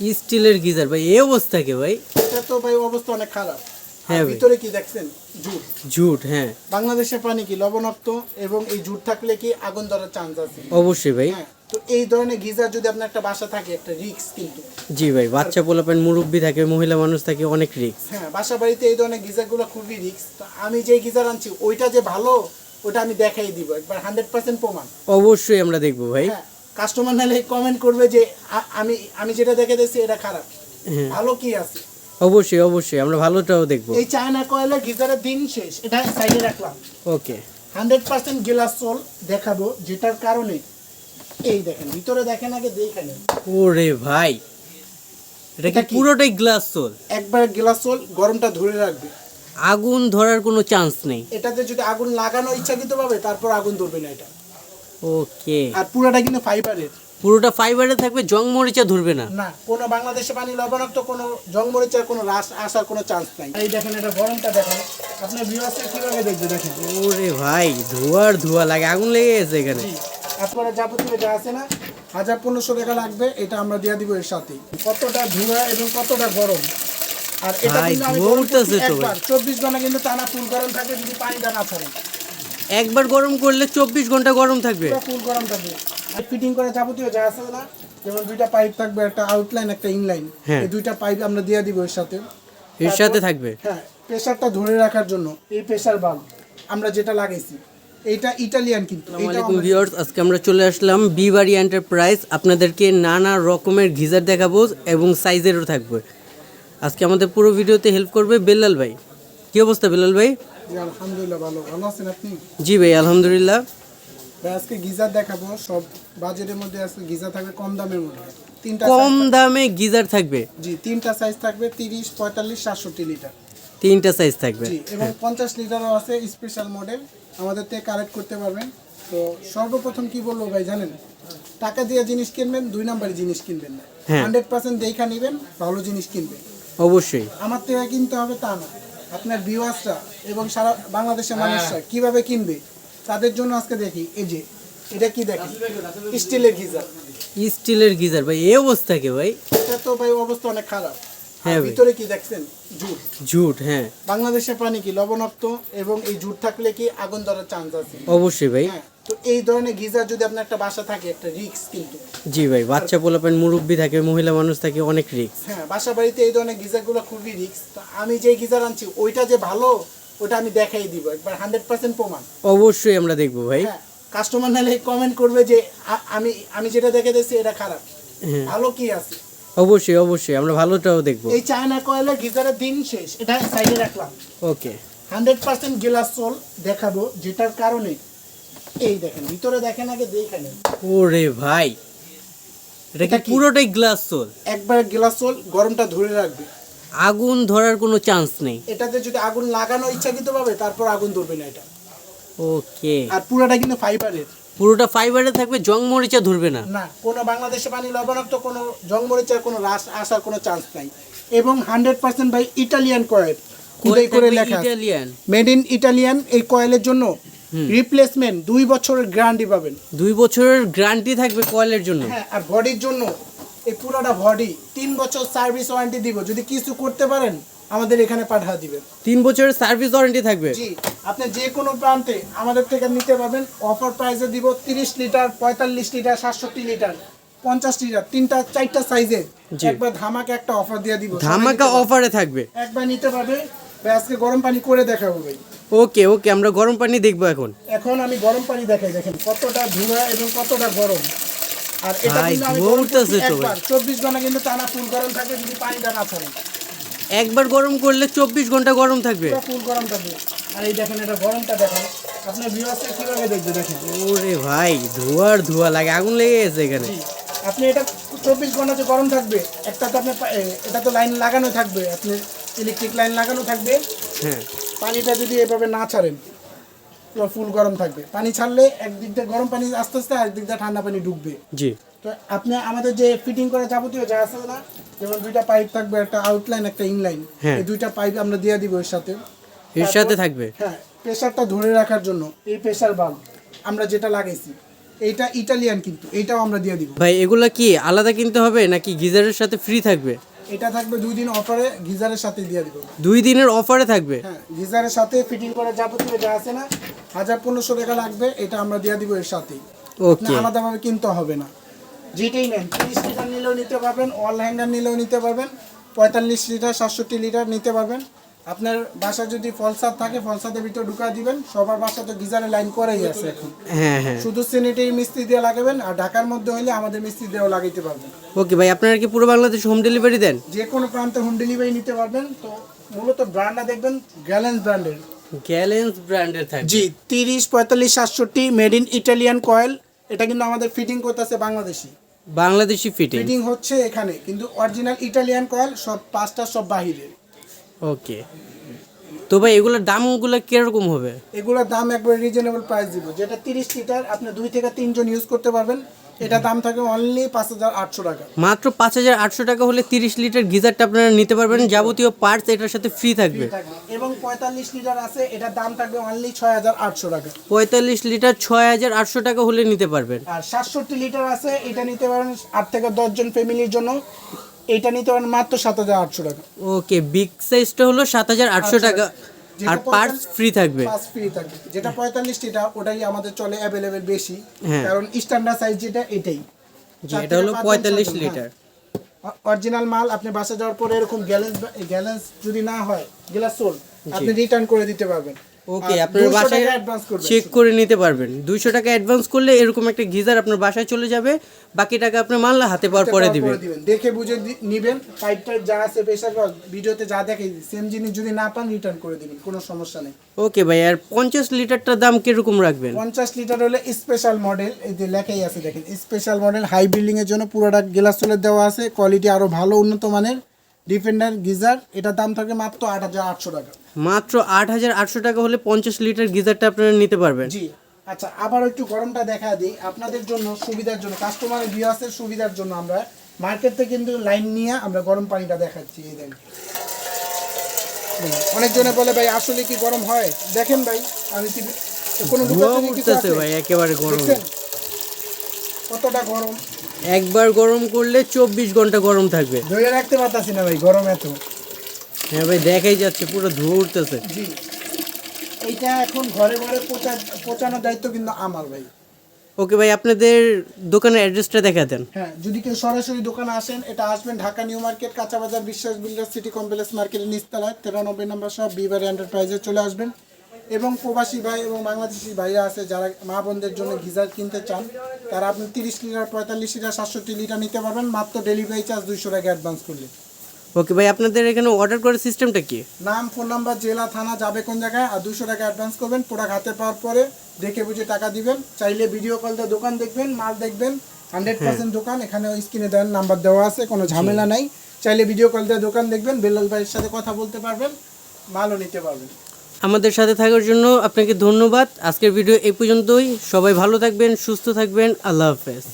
স্টিলের গিজার ভাই এই অবস্থা কে ভাই? এটা তো ভাই অবস্থা অনেক খারাপ। হ্যাঁ ভিতরে কি দেখছেন? জুট। জুট হ্যাঁ। বাংলাদেশের পানি কি লবণাক্ত এবং এই জুট থাকলে কি আগুন ধরার চান্স আছে? অবশ্যই ভাই। হ্যাঁ তো এই ধরনের গিজার যদি আপনার একটা বাসা থাকে একটা রিক্স কিন্তু। জি ভাই বাচ্চা পোলাপেন মুরব্বী থাকে মহিলা মানুষ থাকে অনেক রিস্ক হ্যাঁ বাসা বাড়িতে এই ধরনের গিজারগুলো খুবই রিক্স তো আমি যে গিজার আনছি ওইটা যে ভালো ওটা আমি দেখাই দিব। একবার হান্ড্রেড পার্সেন্ট প্রমাণ। অবশ্যই আমরা দেখব ভাই। হ্যাঁ কাস্টমার নাহলে কমেন্ট করবে যে আমি আমি যেটা দেখে দিচ্ছি এটা খারাপ। হ্যাঁ। ভালো কি আছে? অবশ্যই অবশ্যই আমরা ভালোটাও দেখব। এই চায়না কয়লা গিজারের দিন শেষ এটা সাইডে রাখলাম। Okay. Hundred percent glass sole দেখাবো যেটার কারণে এই দেখেন ভিতরে দেখেন আগে দেখে নেন। ওরে ভাই এটা কি পুরোটাই গ্লাস সোল একবার গ্লাস সোল গরমটা ধরে রাখবে। আগুন ধরার কোনো চান্স নেই। এটাতে যদি আগুন লাগানো ইচ্ছাকৃত পাবে তারপর আগুন ধরবে না এটা। ওকে আর পুরোটা কিন্তু ফাইবারের পুরোটা ফাইবারে থাকবে জং মরিচা ধরবে না। না কোনো বাংলাদেশে পানি লবণাক্ত কোনো জংমরিচার কোনো রাস আসার কোনো চান্স নাই। এই দেখেন এটা গরমটা দেখেন। আপনার ভিউয়ার্সে কীভাবে দেখবে দেখেন? ওরে ভাই ধোয়ার ধোয়া লাগে আগুন লেগে গেছে এখানে। জি আপনারা যাবতীয় যা আছে না হাজার পনেরোশো টাকা লাগবে এটা আমরা দিয়ে দিব এর সাথে। কতটা ধোঁয়া এবং কতটা গরম। আর এটা কিন্তু আমি ধোঁয়া গরম করছি উঠতেছে তো চব্বিশ ঘণ্টা কিন্তু টানা ফুল গরম থাকে যদি পানিটা না ছাড়ে একবার গরম করলে চব্বিশ ঘণ্টা গরম থাকবে। ফুল গরম থাকবে। ফিটিং করে যাবতীয় যা আছে না যেমন দুইটা পাইপ থাকবে একটা আউটলাইন একটা ইনলাইন হ্যাঁ। এই দুইটা পাইপ আমরা দিয়ে দিব এর সাথে। এর সাথে থাকবে? হ্যাঁ প্রেসারটা ধরে রাখার জন্য এই প্রেসার বাল্ব আমরা যেটা লাগাইছি এইটা ইটালিয়ান কিন্তু আসসালামাইকুম ভিউয়ার্স আজকে আমরা চলে আসলাম বিবাড়ি এন্টারপ্রাইজ আপনাদেরকে নানা রকমের গিজার দেখাবো এবং সাইজেরও থাকবে। আজকে আমাদের পুরো ভিডিওতে হেল্প করবে বেল্লাল ভাই। কি অবস্থা বেল্লাল ভাই? আলহামদুলিল্লাহ ভালো। ভালো আছেন আপনি? জি ভাই আলহামদুলিল্লাহ। ভাই, আজকে গিজার দেখাবো। সব বাজেটের মধ্যে আজকে গিজার থাকবে কম দামের মধ্যে। তিনটা কম দামে গিজার থাকবে? জি তিনটা সাইজ থাকবে তিরিশ পঁয়তাল্লিশ সাতষট্টি লিটার তিনটা সাইজ থাকবে। জি এবং পঞ্চাশ লিটারও আছে স্পেশাল মডেল আমাদের থেকে কালেক্ট করতে পারবেন। তো সর্বপ্রথম কি বলব ভাই জানেন? টাকা দিয়ে জিনিস কিনবেন দুই নাম্বারের জিনিস কিনবেন না। হ্যাঁ। হান্ড্রেড পার্সেন্ট দেখা নেবেন ভালো জিনিস কিনবেন। অবশ্যই। আমার থেকে কিনতে হবে তা না। আপনার ভিউয়ার্সরা এবং সারা বাংলাদেশের মানুষরা কীভাবে কিনবে তাদের জন্য আজকে দেখি এই যে এটা কি দেখেন? স্টিলের গিজার। স্টিলের গিজার ভাই এই অবস্থা কে ভাই? এটা তো ভাই অবস্থা অনেক খারাপ। হ্যাঁ। ভিতরে কি দেখছেন? জুট। ঝুট হ্যাঁ। বাংলাদেশের পানি কি লবণাক্ত এবং এই জুট থাকলে কি আগুন ধরার চান্স আছে? অবশ্যই ভাই। হ্যাঁ তো এই ধরনের গিজার যদি আপনার একটা বাসা থাকে একটা রিক্স কিন্তু। জি ভাই বাচ্চা পোলাপেন মুরব্বী থাকে মহিলা মানুষ থাকে অনেক রিস্ক হ্যাঁ বাসা বাড়িতে এই ধরনের গিজারগুলো খুবই রিক্স তো আমি যে গিজার আনছি ওইটা যে ভালো ওটা আমি দেখাই দিব একবার হান্ড্রেড পার্সেন্ট প্রমাণ। অবশ্যই আমরা দেখব ভাই। হ্যাঁ কাস্টমার নাহলে কমেন্ট করবে যে আমি আমি যেটা দেখে দিচ্ছি এটা খারাপ। হ্যাঁ। ভালো কি আছে? অবশ্যই অবশ্যই আমরা ভালোটাও দেখব। এই চায়না কয়লা গিজারের দিন শেষ এটা সাইডে রাখলাম। Okay. Hundred percent glass sole দেখাবো যেটার কারণে এই দেখেন ভিতরে দেখেন আগে দেখে নেন। ওরে ভাই এটা কি পুরোটাই গ্লাস সোল একবার গ্লাস সোল গরমটা ধরে রাখবে। আগুন ধরার কোনো চান্স নেই। এটাতে যদি আগুন লাগানো ইচ্ছাকৃত পাবে তারপর আগুন ধরবে না এটা। ওকে। আর পুরোটা কিন্তু ফাইবারের পুরোটা ফাইবারে থাকবে জং মরিচা ধরবে না। না কোনো বাংলাদেশে পানি লবণাক্ত কোনো জংমরিচার কোনো রাস আসার কোনো চান্স নাই। এবং hundred percent by Italian coil খুদাই করে লেখা। ইটালিয়ান মেড ইন ইটালিয়ান এই কয়েলের জন্য রিপ্লেসমেন্ট দুই বছরের গ্যারান্টি পাবেন। দুই বছরের গ্যারান্টি থাকবে কয়েলের জন্য। হ্যাঁ আর বডির জন্য এই পুরোটা বডি তিন বছর সার্ভিস ওয়ারেন্টি দিব। যদি কিছু করতে পারেন আমাদের এখানে পাঠা দিবেন। তিন বছরের সার্ভিস ওয়ারেন্টি থাকবে? জি আপনি যে কোনো প্রান্তে আমাদের থেকে নিতে পারবেন। অফার প্রাইসে দিব তিরিশ লিটার পঁয়তাল্লিশ লিটার সাতষট্টি লিটার পঞ্চাশ লিটার তিনটা চারটা সাইজে একবার ধামাকা একটা অফার দিয়ে দিব। ধামাকা অফারে থাকবে। একবার নিতে পারবে। আজকে গরম পানি করে দেখাবো ভাই। ওকে ওকে আমরা গরম পানি দেখব এখন। এখন আমি গরম পানি দেখাই দেখেন কতটা ধোঁয়া এবং কতটা গরম। আর এটা কিন্তু আমি ধোঁয়া গরম করছি উঠতেছে তো ভাই। একবার চব্বিশ ঘণ্টা কিন্তু টানা ফুল গরম থাকে যদি পানিটা না ছাড়ে একবার গরম করলে চব্বিশ ঘণ্টা গরম থাকবে। ফুল গরম থাকবে। আর এই দেখেন এটা গরমটা দেখেন। আপনার ভিউয়ার্সে কীভাবে দেখবে দেখেন? ওরে ভাই ধোয়ার ধোয়া লাগে আগুন লেগে গেছে এখানে। আপনি এটা চব্বিশ ঘণ্টা গরম থাকবে। একটা তো আপনার এটা তো লাইন লাগানো থাকবে। আপনি ইলেকট্রিক লাইন লাগানো থাকবে। হ্যাঁ। পানিটা যদি এভাবে না ছাড়েন ফুল গরম থাকবে। পানি ছাড়লে একদিক দিয়ে গরম পানি আস্তে আস্তে আরেকদিক দিয়ে ঠান্ডা পানি ঢুকবে। জি। তো আপনি আমাদের যে ফিটিং করা যাবতীয় যা আছে না যেমন দুইটা পাইপ থাকবে একটা আউটলাইন একটা ইনলাইন হ্যাঁ। এই দুইটা পাইপ আমরা দিয়ে দিব এর সাথে। এর সাথে থাকবে? হ্যাঁ প্রেসারটা ধরে রাখার জন্য এই প্রেসার বাল্ব আমরা যেটা লাগাইছি এইটা ইটালিয়ান কিন্তু এটাও আমরা দিয়ে দিব। ভাই এগুলা কি আলাদা কিনতে হবে নাকি গিজারের সাথে ফ্রি থাকবে? এটা থাকবে দুই দিন অফারে গিজারের সাথে দিয়ে দিব। দুই দিনের অফারে থাকবে? হ্যাঁ গিজারের সাথে ফিটিং করা যাবতীয় যা আছে না হাজার পনেরোশো টাকা লাগবে এটা আমরা দিয়ে দিব এর সাথেই। ওকে আলাদাভাবে কিনতে হবে না। যেটাই নেন। তিরিশ লিটার নিলেও নিতে পারবেন অল হ্যাঙ্গার নিলেও নিতে পারবেন পঁয়তাল্লিশ লিটার সাতষট্টি লিটার নিতে পারবেন। আপনার বাসায় যদি ফলসাদ থাকে ফলসাদের ভিতরে ঢুকা দিবেন সবার বাসা তো গিজারের লাইন করেই আছে এখন। হ্যাঁ হ্যাঁ। শুধু স্যানিটারি মিস্ত্রি দিয়ে লাগাবেন আর ঢাকার মধ্যে হলে আমাদের মিস্ত্রি দিয়েও লাগাইতে পারবেন। ওকে ভাই আপনারা কি পুরো বাংলাদেশ হোম ডেলিভারি দেন? যে কোনো প্রান্তে হোম ডেলিভারি নিতে পারবেন। তো মূলত ব্র্যান্ডটা দেখবেন গ্যালেন্স ব্র্যান্ডের। গ্যালেন্স ব্র্যান্ডের থাকবে। জি তিরিশ পঁয়তাল্লিশ সাতষট্টি মেড ইন ইটালিয়ান কয়েল এটা কিন্তু আমাদের ফিটিং করতেছে বাংলাদেশি। বাংলাদেশি ফিটিং ফিটিং হচ্ছে এখানে কিন্তু অরিজিনাল ইটালিয়ান কয়েল সব পাঁচটা সব বাহিরে ওকে। তো ভাই এগুলোর দামগুলো কীরকম হবে? এগুলোর দাম একবার রিজনেবল প্রাইস দিব যেটা তিরিশ লিটার আপনি দুই থেকে তিনজন ইউজ করতে পারবেন। এটা দাম থাকে অনলি পাঁচ হাজার আটশো টাকা। মাত্র পাঁচ হাজার আটশো টাকা হলে তিরিশ লিটার গিজারটা আপনারা নিতে পারবেন যাবতীয় পার্টস এটার সাথে ফ্রি থাকবে। এবং পঁয়তাল্লিশ লিটার আছে এটার দাম থাকবে অনলি ছয় হাজার আটশো টাকা। পঁয়তাল্লিশ লিটার ছয় হাজার আটশো টাকা হলে নিতে পারবেন। আর সাতষট্টি লিটার আছে এটা নিতে পারেন আট থেকে দশজন ফ্যামিলির জন্য। এটা নিতে পারেন মাত্র সাত হাজার আটশো টাকা। ওকে বিগ সাইজটা হলো সাত হাজার আটশো টাকা। আর পার্টস ফ্রি থাকবে। পার্টস ফ্রি থাকবে। যেটা পঁয়তাল্লিশ লিটার ওটাই আমাদের চলে अवेलेबल বেশি। হ্যাঁ। কারণ স্ট্যান্ডার্ড সাইজ যেটা এটাই। যেটা এটা হলো পঁয়তাল্লিশ লিটার অরিজিনাল মাল আপনি বাসা যাওয়ার পরে এরকম গ্যালেন্স গ্যালেন্স যদি না হয় গ্লাস সোল আপনি রিটার্ন করে দিতে পারবেন। ওকে আপনার বাসায় চেক করে নিতে পারবেন। দুইশো টাকা অ্যাডভান্স করলে এরকম একটা গিজার আপনার বাসায় চলে যাবে বাকি টাকা আপনার মাল হাতে পাওয়ার পরে দিবেন। দেখে বুঝে নিবেন পাইপ টাইপ যা আছে প্রেশার ভিডিওতে যা দেখে সেম জিনিস যদি না পান রিটার্ন করে দিবেন কোনো সমস্যা নেই। ওকে ভাই আর পঞ্চাশ লিটারটার দাম কীরকম রাখবেন? পঞ্চাশ লিটার হলে স্পেশাল মডেল এই যে লেখাই আছে দেখেন স্পেশাল মডেল হাই বিল্ডিং এর জন্য পুরোটা গ্লাস সোলের দেওয়া আছে কোয়ালিটি আরও ভালো উন্নত মানের। ডিফেন্ডার গিজার এটা দাম থাকে মাত্র আট হাজার আটশো টাকা। মাত্র আট হাজার আটশো টাকা হলে পঞ্চাশ লিটার গিজারটা আপনারা নিতে পারবেন। জি আচ্ছা আবার একটু গরমটা দেখা দিই। আপনাদের জন্য সুবিধার জন্য কাস্টমারের ভিউয়ার্সের সুবিধার জন্য আমরা মার্কেট কিন্তু লাইন নিয়ে আমরা গরম পানিটা দেখাচ্ছি এই দেখেন। অনেকজনে বলে ভাই আসলে কি গরম হয়? দেখেন ভাই আমি কি কোনো? ভাই একেবারে গরম। কতটা গরম? একবার গরম করলে চব্বিশ ঘণ্টা গরম থাকবে। ধরে রাখতে পারতাছি না ভাই গরম এত। হ্যাঁ ভাই দেখাই যাচ্ছে পুরো ধোঁয়া উঠতেছে। জি। এইটা এখন ঘরে ঘরে পচা পচানোর দায়িত্ব কিন্তু আমার ভাই। ওকে ভাই আপনাদের দোকানের অ্যাড্রেসটা দেখা দেন। হ্যাঁ যদি কেউ সরাসরি দোকানে আসেন এটা আসবেন ঢাকা নিউ মার্কেট কাঁচা বাজার বিশ্বাস বিল্ডার সিটি কমপ্লেক্স মার্কেটের নিচতলায় তেরানব্বই নম্বর সব বিবারি এন্টারপ্রাইজে চলে আসবেন। এবং প্রবাসী ভাই এবং বাংলাদেশি ভাইরা আছে যারা মা বোনদের জন্য গিজার কিনতে চান তারা আপনি তিরিশ লিটার পঁয়তাল্লিশ লিটার সাতষট্টি লিটার নিতে পারবেন মাত্র ডেলিভারি চার্জ দুইশো টাকা অ্যাডভান্স করলে। ওকে ভাই আপনাদের এখানে অর্ডার করার সিস্টেমটা কি? নাম ফোন নাম্বার জেলা থানা যাবে কোন জায়গায় আর দুশো টাকা অ্যাডভান্স করবেন প্রোডাক্ট হাতে পাওয়ার পরে দেখে বুঝে টাকা দিবেন। চাইলে ভিডিও কল দিয়ে দোকান দেখবেন মাল দেখবেন হান্ড্রেড পার্সেন্ট দোকান এখানে স্ক্রিনে দেওয়ার নাম্বার দেওয়া আছে কোনো ঝামেলা নাই। চাইলে ভিডিও কল দিয়ে দোকান দেখবেন বেলাল ভাইয়ের সাথে কথা বলতে পারবেন মালও নিতে পারবেন। আমাদের সাথে থাকার জন্য আপনাকে ধন্যবাদ। আজকের ভিডিও এই পর্যন্তই। সবাই ভালো থাকবেন, সুস্থ থাকবেন। আল্লাহ হাফেজ।